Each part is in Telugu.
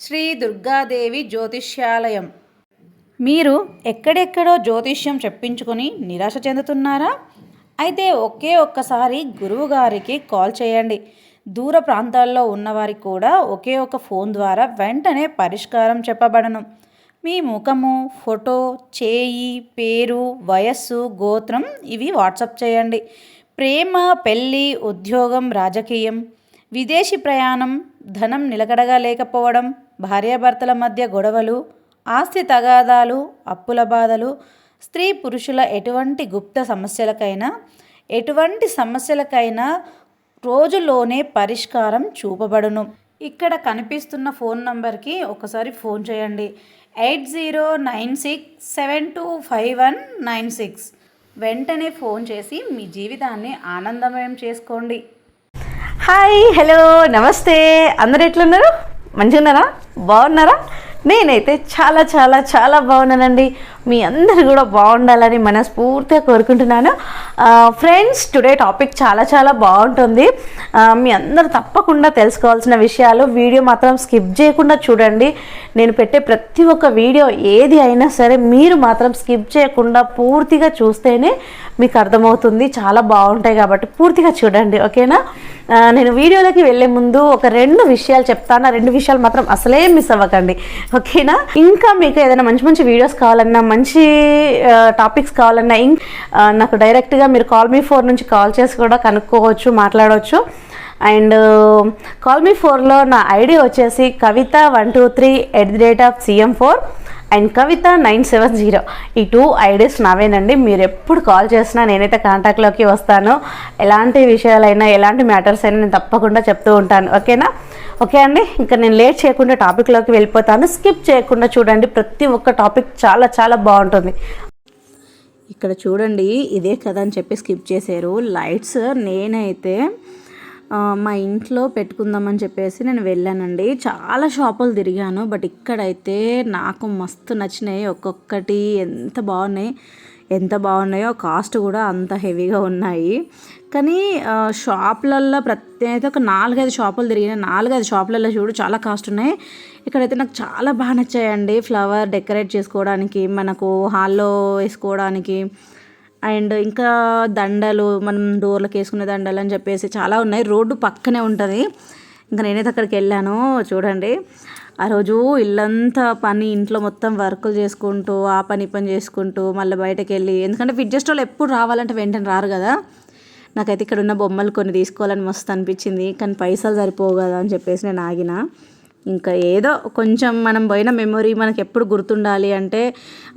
శ్రీ దుర్గాదేవి జ్యోతిష్యాలయం. మీరు ఎక్కడెక్కడో జ్యోతిష్యం చెప్పించుకొని నిరాశ చెందుతున్నారా? అయితే ఒకే ఒక్కసారి గురువు గారికి కాల్ చేయండి. దూర ప్రాంతాల్లో ఉన్నవారికి కూడా ఒకే ఒక ఫోన్ ద్వారా వెంటనే పరిష్కారం చెప్పబడను. మీ ముఖము ఫోటో చేయి పేరు వయస్సు గోత్రం ఇవి వాట్సప్ చేయండి. ప్రేమ పెళ్ళి ఉద్యోగం రాజకీయం విదేశీ ప్రయాణం ధనం నిలకడగా లేకపోవడం భార్యాభర్తల మధ్య గొడవలు ఆస్తి తగాదాలు అప్పుల బాధలు స్త్రీ పురుషుల ఎటువంటి గుప్త సమస్యలకైనా ఎటువంటి సమస్యలకైనా రోజులోనే పరిష్కారం చూపబడును. ఇక్కడ కనిపిస్తున్న ఫోన్ నంబర్కి ఒకసారి ఫోన్ చేయండి. Eight zero nine six seven two five one nine six. వెంటనే ఫోన్ చేసి మీ జీవితాన్ని ఆనందమయం చేసుకోండి. హాయ్ హలో నమస్తే. అందరు ఎట్లున్నారు? మంచిగా ఉన్నారా బాగున్నారా? నేనైతే చాలా చాలా చాలా బాగున్నానండి. మీ అందరు కూడా బాగుండాలని మనస్ఫూర్తిగా కోరుకుంటున్నాను. ఫ్రెండ్స్ టుడే టాపిక్ చాలా చాలా బాగుంటుంది. మీ అందరూ తప్పకుండా తెలుసుకోవాల్సిన విషయాలు వీడియో మాత్రం స్కిప్ చేయకుండా చూడండి. నేను పెట్టే ప్రతి ఒక్క వీడియో ఏది అయినా సరే మీరు మాత్రం స్కిప్ చేయకుండా పూర్తిగా చూస్తేనే మీకు అర్థమవుతుంది. చాలా బాగుంటాయి కాబట్టి పూర్తిగా చూడండి ఓకేనా? నేను వీడియోలోకి వెళ్ళే ముందు ఒక రెండు విషయాలు చెప్తాను. రెండు విషయాలు మాత్రం అసలే మిస్ అవ్వకండి. ఓకేనా? ఇంకా మీకు ఏదైనా మంచి మంచి వీడియోస్ కావాలన్నా మంచి టాపిక్స్ కావాలన్నా ఇం నాకు డైరెక్ట్గా మీరు కాల్ మీ ఫోర్ నుంచి కాల్ చేసి కూడా కనుక్కోవచ్చు మాట్లాడవచ్చు అండ్ కాల్ మీ ఫోర్లో నా ఐడి వచ్చేసి Kavitha one two three at the rate of CM four and Kavitha nine seven zero. ఈ టూ ఐడీస్ నావేనండి. మీరు ఎప్పుడు కాల్ చేసినా నేనైతే కాంటాక్ట్లోకి వస్తాను. ఎలాంటి విషయాలైనా ఎలాంటి మ్యాటర్స్ అయినా నేను తప్పకుండా చెప్తూ ఉంటాను. ఓకేనా? ఓకే అండి. ఇంకా నేను లేట్ చేయకుండా టాపిక్లోకి వెళ్ళిపోతాను. స్కిప్ చేయకుండా చూడండి. ప్రతి ఒక్క టాపిక్ చాలా చాలా బాగుంటుంది. ఇక్కడ చూడండి. ఇదే కదా అని చెప్పి స్కిప్ చేశారు. లైట్స్ నేనైతే మా ఇంట్లో పెట్టుకుందామని చెప్పేసి నేను వెళ్ళానండి. చాలా షాపులు తిరిగాను బట్ ఇక్కడైతే నాకు మస్తు నచ్చినాయి. ఒక్కొక్కటి ఎంత బాగున్నాయి ఎంత బాగున్నాయో కాస్ట్ కూడా అంత హెవీగా ఉన్నాయి. కానీ ఆ, షాపులల్లో ఒక నాలుగైదు షాపులు తిరిగిన నాలుగైదు షాపులలో చూడు చాలా కాస్ట్ ఉన్నాయి. ఇక్కడైతే నాకు చాలా బాగా నచ్చాయండి. ఫ్లవర్ డెకరేట్ చేసుకోవడానికి మనకు హాల్లో వేసుకోవడానికి అండ్ ఇంకా దండలు మనం డోర్లకు వేసుకునే దండలు అని చెప్పేసి చాలా ఉన్నాయి. రోడ్డు పక్కనే ఉంటుంది. ఇంకా నేనైతే అక్కడికి వెళ్ళాను చూడండి. ఆ రోజు ఇల్లంతా పని ఇంట్లో మొత్తం వర్కులు చేసుకుంటూ ఆ పని ఈ పని చేసుకుంటూ మళ్ళీ బయటకు వెళ్ళి ఎందుకంటే ఫిడ్జెస్ట్ వాళ్ళు ఎప్పుడు రావాలంటే వెంటనే రారు కదా. నాకైతే ఇక్కడ ఉన్న బొమ్మలు కొన్ని తీసుకోవాలని మస్తు అనిపించింది కానీ పైసలు సరిపోవు కదా అని చెప్పేసి నేను ఆగిన. ఇంకా ఏదో కొంచెం మనం పోయిన మెమొరీ మనకి ఎప్పుడు గుర్తుండాలి అంటే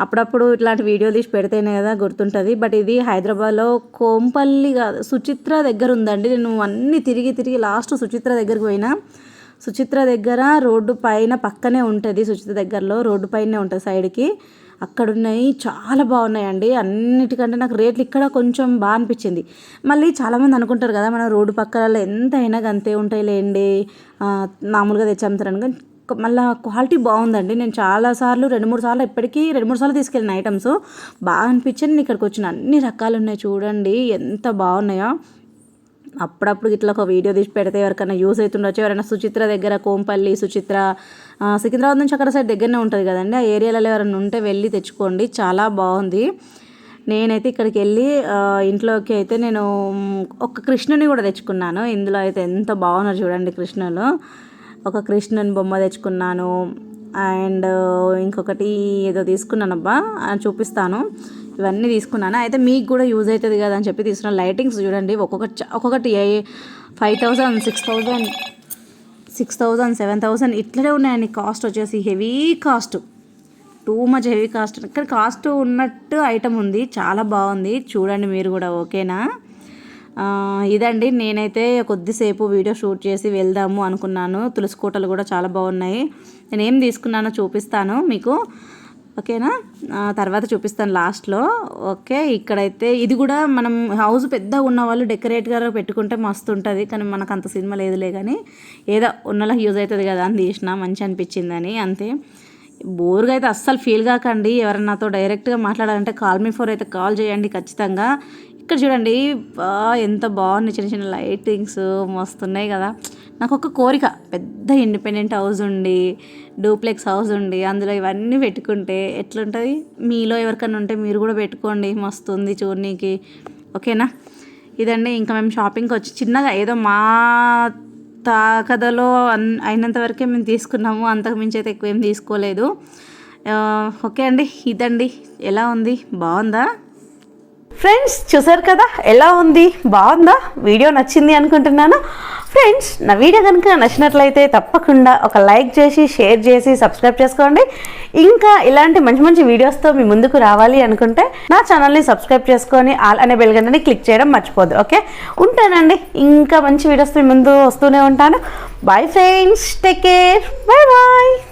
అప్పుడప్పుడు ఇట్లాంటి వీడియో తీసి పెడితేనే కదా గుర్తుంటుంది. బట్ ఇది హైదరాబాద్లో కోంపల్లి కాదు సుచిత్ర దగ్గర ఉందండి. నేను అన్నీ తిరిగి తిరిగి లాస్ట్ సుచిత్ర దగ్గరికి పోయినా. సుచిత్ర దగ్గర రోడ్డు పైన పక్కనే ఉంటుంది సుచిత్ర దగ్గరలో రోడ్డు పైనే ఉంటుంది సైడ్కి అక్కడ ఉన్నాయి చాలా బాగున్నాయండి. అన్నిటికంటే నాకు రేట్లు ఇక్కడ కొంచెం బాగా అనిపించింది. మళ్ళీ చాలామంది అనుకుంటారు కదా మన రోడ్డు పక్కలలో ఎంత అయినా అంతే ఉంటాయి లేండి మామూలుగా తెచ్చి కానీ మళ్ళీ క్వాలిటీ బాగుందండి. నేను చాలాసార్లు రెండు మూడు సార్లు ఇప్పటికీ రెండు మూడు సార్లు తీసుకెళ్ళిన ఐటమ్స్. బాగా అనిపించింది. నేను ఇక్కడికి వచ్చిన అన్ని రకాలు ఉన్నాయి చూడండి. ఎంత బాగున్నాయో. అప్పుడప్పుడు ఇట్లా ఒక వీడియో తీసి పెడితే ఎవరికైనా యూస్ అవుతుండొచ్చు. ఎవరైనా సుచిత్ర దగ్గర కోంపల్లి సుచిత్ర సికింద్రాబాద్ నుంచి అక్కడ సైడ్ దగ్గరనే ఉంటుంది కదండి. ఆ ఏరియాలలో ఎవరైనా ఉంటే వెళ్ళి తెచ్చుకోండి. చాలా బాగుంది. నేనైతే ఇక్కడికి వెళ్ళి ఇంట్లోకి అయితే నేను ఒక కృష్ణుని కూడా తెచ్చుకున్నాను. ఇందులో అయితే ఎంత బాగున్నారు చూడండి కృష్ణులు. ఒక కృష్ణుని బొమ్మ తెచ్చుకున్నాను. అండ్ ఇంకొకటి ఏదో తీసుకున్నాను అబ్బా చూపిస్తాను. ఇవన్నీ తీసుకున్నాను? అయితే మీకు కూడా యూజ్ అవుతుంది కదా అని చెప్పి తీసుకున్న లైటింగ్స్ చూడండి. ఒక్కొక్కటి ఒక్కొక్కటి five thousand six thousand six thousand seven thousand ఇట్లనే ఉన్నాయండి కాస్ట్ వచ్చేసి. Heavy cost too much heavy cost ఇక్కడ కాస్ట్ ఉన్నట్టు ఐటమ్ ఉంది. చాలా బాగుంది. చూడండి మీరు కూడా ఓకేనా ఇదండి. నేనైతే కొద్దిసేపు వీడియో షూట్ చేసి వెళ్దాము అనుకున్నాను. తులసి కోటలు కూడా చాలా బాగున్నాయి. నేను ఏం తీసుకున్నానో చూపిస్తాను మీకు. ఓకేనా? తర్వాత చూపిస్తాను లాస్ట్లో. ఓకే ఇక్కడైతే ఇది కూడా మనం హౌస్ పెద్దగా ఉన్న వాళ్ళు డెకరేట్గా పెట్టుకుంటే మస్తు ఉంటుంది కానీ మనకు అంత సినిమా లేదులే కానీ ఏదో ఉన్నలా యూజ్ అవుతుంది కదా అని తీసిన మంచి అనిపించిందని అంతే. బోర్గా అయితే అస్సలు ఫీల్ కాకండి ఎవరైనా నాతో డైరెక్ట్గా మాట్లాడాలంటే కాల్ మీ ఫోర్ అయితే కాల్ చేయండి ఖచ్చితంగా. ఇక్కడ చూడండి బా ఎంత బాగున్నాయి చిన్న చిన్న లైటింగ్స్ మస్తున్నాయి కదా. నాకు ఒక కోరిక. పెద్ద ఇండిపెండెంట్ హౌస్ ఉండి డూప్లెక్స్ హౌస్ ఉండి అందులో ఇవన్నీ పెట్టుకుంటే ఎట్లుంటుంది? మీలో ఎవరికైనా ఉంటే మీరు కూడా పెట్టుకోండి మస్తు ఉంది చూడనీకి. ఓకేనా? ఇదండి ఇంకా మేము షాపింగ్కి వచ్చి చిన్నగా ఏదో మా తాకదలో అన్ అయినంత వరకే మేము తీసుకున్నాము అంతకు మించి అయితే ఎక్కువ ఏం తీసుకోలేదు. ఓకే అండి ఇదండి. ఎలా ఉంది? బాగుందా? ఫ్రెండ్స్ చూసారు కదా? ఎలా ఉంది? బాగుందా? వీడియో నచ్చింది అనుకుంటున్నాను. ఫ్రెండ్స్ నా వీడియో కనుక నచ్చినట్లయితే తప్పకుండా ఒక లైక్ చేసి షేర్ చేసి సబ్స్క్రైబ్ చేసుకోండి. ఇంకా ఇలాంటి మంచి మంచి వీడియోస్తో మీ ముందుకు రావాలి అనుకుంటే నా ఛానల్ని సబ్స్క్రైబ్ చేసుకొని ఆల్ అనే బెల్ గంటని క్లిక్ చేయడం మర్చిపోద్దు ఓకే? ఉంటానండి. ఇంకా మంచి వీడియోస్తో మీ ముందు వస్తూనే ఉంటాను. Bye friends take care bye bye